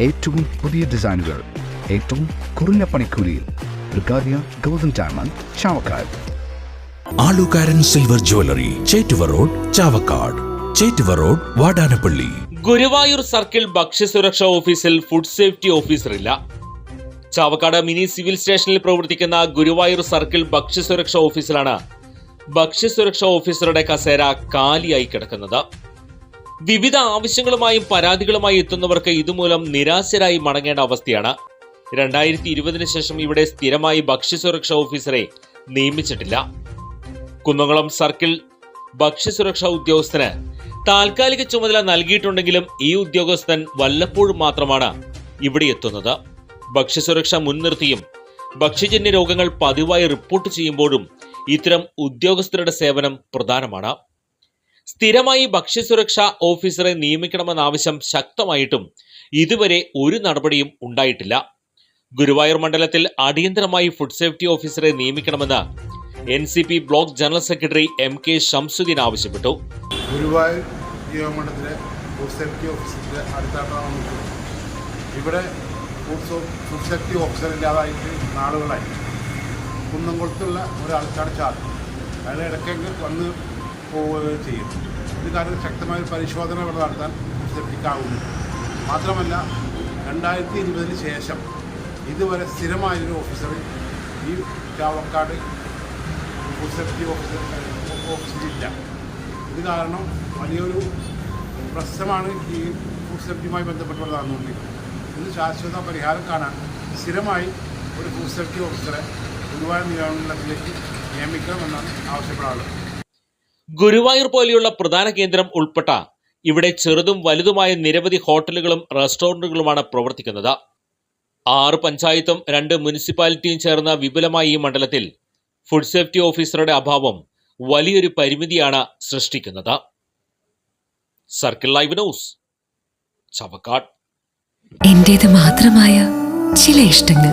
ഏറ്റവും പുതിയ ഡിസൈനുകൾ ഏറ്റവും കുറഞ്ഞ പണിക്കൂലിയിൽ ബ്രിഗാദിയ golden diamond Chavakkad. Alukkaran silver jewellery Chettuva road Chavakkad. Chettuva road Vadanappally. Guruvayur circle ഭക്ഷ്യസുരക്ഷാ ഓഫീസിൽ ഫുഡ് സേഫ്റ്റി ഓഫീസറില്ല. ചാവക്കാട് മിനി സിവിൽ സ്റ്റേഷനിൽ പ്രവർത്തിക്കുന്ന ഗുരുവായൂർ സർക്കിൾ ഭക്ഷ്യസുരക്ഷാ ഓഫീസിലാണ് ഭക്ഷ്യസുരക്ഷാ ഓഫീസറുടെ കസേര കാലിയായി കിടക്കുന്നത്. വിവിധ ആവശ്യങ്ങളുമായും പരാതികളുമായി എത്തുന്നവർക്ക് ഇതുമൂലം നിരാശരായി മടങ്ങേണ്ട അവസ്ഥയാണ്. രണ്ടായിരത്തി ഇരുപതിന് ശേഷം ഇവിടെ സ്ഥിരമായി ഭക്ഷ്യസുരക്ഷാ ഓഫീസറെ നിയമിച്ചിട്ടില്ല. കുന്നംകുളം സർക്കിൾ ഭക്ഷ്യസുരക്ഷാ ഉദ്യോഗസ്ഥന് താൽക്കാലിക ചുമതല നൽകിയിട്ടുണ്ടെങ്കിലും ഈ ഉദ്യോഗസ്ഥൻ വല്ലപ്പോഴും മാത്രമാണ് ഇവിടെ എത്തുന്നത്. ഭക്ഷ്യസുരക്ഷ മുൻനിർത്തിയും ഭക്ഷ്യജന്യ രോഗങ്ങൾ പതിവായി റിപ്പോർട്ട് ചെയ്യുമ്പോഴും ഇത്തരം ഉദ്യോഗസ്ഥരുടെ സേവനം പ്രധാനമാണ്. സ്ഥിരമായി ഭക്ഷ്യസുരക്ഷാ ഓഫീസറെ നിയമിക്കണമെന്ന ആവശ്യം ശക്തമായിട്ടും ഇതുവരെ ഒരു നടപടിയും ഉണ്ടായിട്ടില്ല. ഗുരുവായൂർ മണ്ഡലത്തിൽ അടിയന്തരമായി ഫുഡ് സേഫ്റ്റി ഓഫീസറെ നിയമിക്കണമെന്ന് N C P block general secretary M K Shamsuddin ആവശ്യപ്പെട്ടു. ഗുരുവായൂർ നിയമമണ്ഡലത്തിലെ ഫുഡ് സേഫ്റ്റി ഓഫീസറിന്റെ അടുത്താണ് ഇവിടെ ഫുഡ് സേഫ്റ്റി ഓഫീസർ ഇല്ലാതായിട്ട് നാളുകളായി. കുന്നംകുളത്തുള്ള ഒരാൾക്കാണ് ചാർജ്. അയാൾ ഇടയ്ക്കെങ്കിൽ വന്ന് പോവുകയും ചെയ്യും. ഇത് കാര്യത്തിൽ ശക്തമായ ഒരു പരിശോധന ഇവിടെ നടത്താൻ സേഫ്റ്റിക്കാവുന്നു മാത്രമല്ല രണ്ടായിരത്തി ഇരുപതിന് ശേഷം ഇതുവരെ സ്ഥിരമായൊരു ഓഫീസറിൽ ഈ ചാവക്കാട് സേഫ്റ്റി ഓഫീസർ ഓഫീസിലില്ല ഇത് കാരണം വലിയൊരു പ്രശ്നമാണ് ഈ ഫുഡ് സേഫ്റ്റിയുമായി ബന്ധപ്പെട്ടുള്ള നടന്നുകൊണ്ടിരിക്കുന്നത് ഇത് ശാശ്വത പരിഹാരം കാണാൻ സ്ഥിരമായി ഒരു ഫുഡ് സേഫ്റ്റി ഓഫീസറെ ഗുരുവായൂർ നിയമനത്തിലേക്ക് നിയമിക്കണമെന്നാണ് ആവശ്യപ്പെടാറുള്ളത് ഗുരുവായൂർ പോലെയുള്ള പ്രധാന കേന്ദ്രം ഉൾപ്പെട്ട ഇവിടെ ചെറുതും വലുതുമായ നിരവധി ഹോട്ടലുകളും റെസ്റ്റോറന്റുകളുമാണ് പ്രവർത്തിക്കുന്നത്. ആറ് പഞ്ചായത്തും രണ്ട് മുനിസിപ്പാലിറ്റിയും ചേർന്ന വിപുലമായ ഈ മണ്ഡലത്തിൽ ഫുഡ് സേഫ്റ്റി ഓഫീസറുടെ അഭാവം വലിയൊരു പരിമിതിയാണ് സൃഷ്ടിക്കുന്നത്. Circle live news Chavakkad. എന്റേത് മാത്രമായ ചില ഇഷ്ടങ്ങൾ.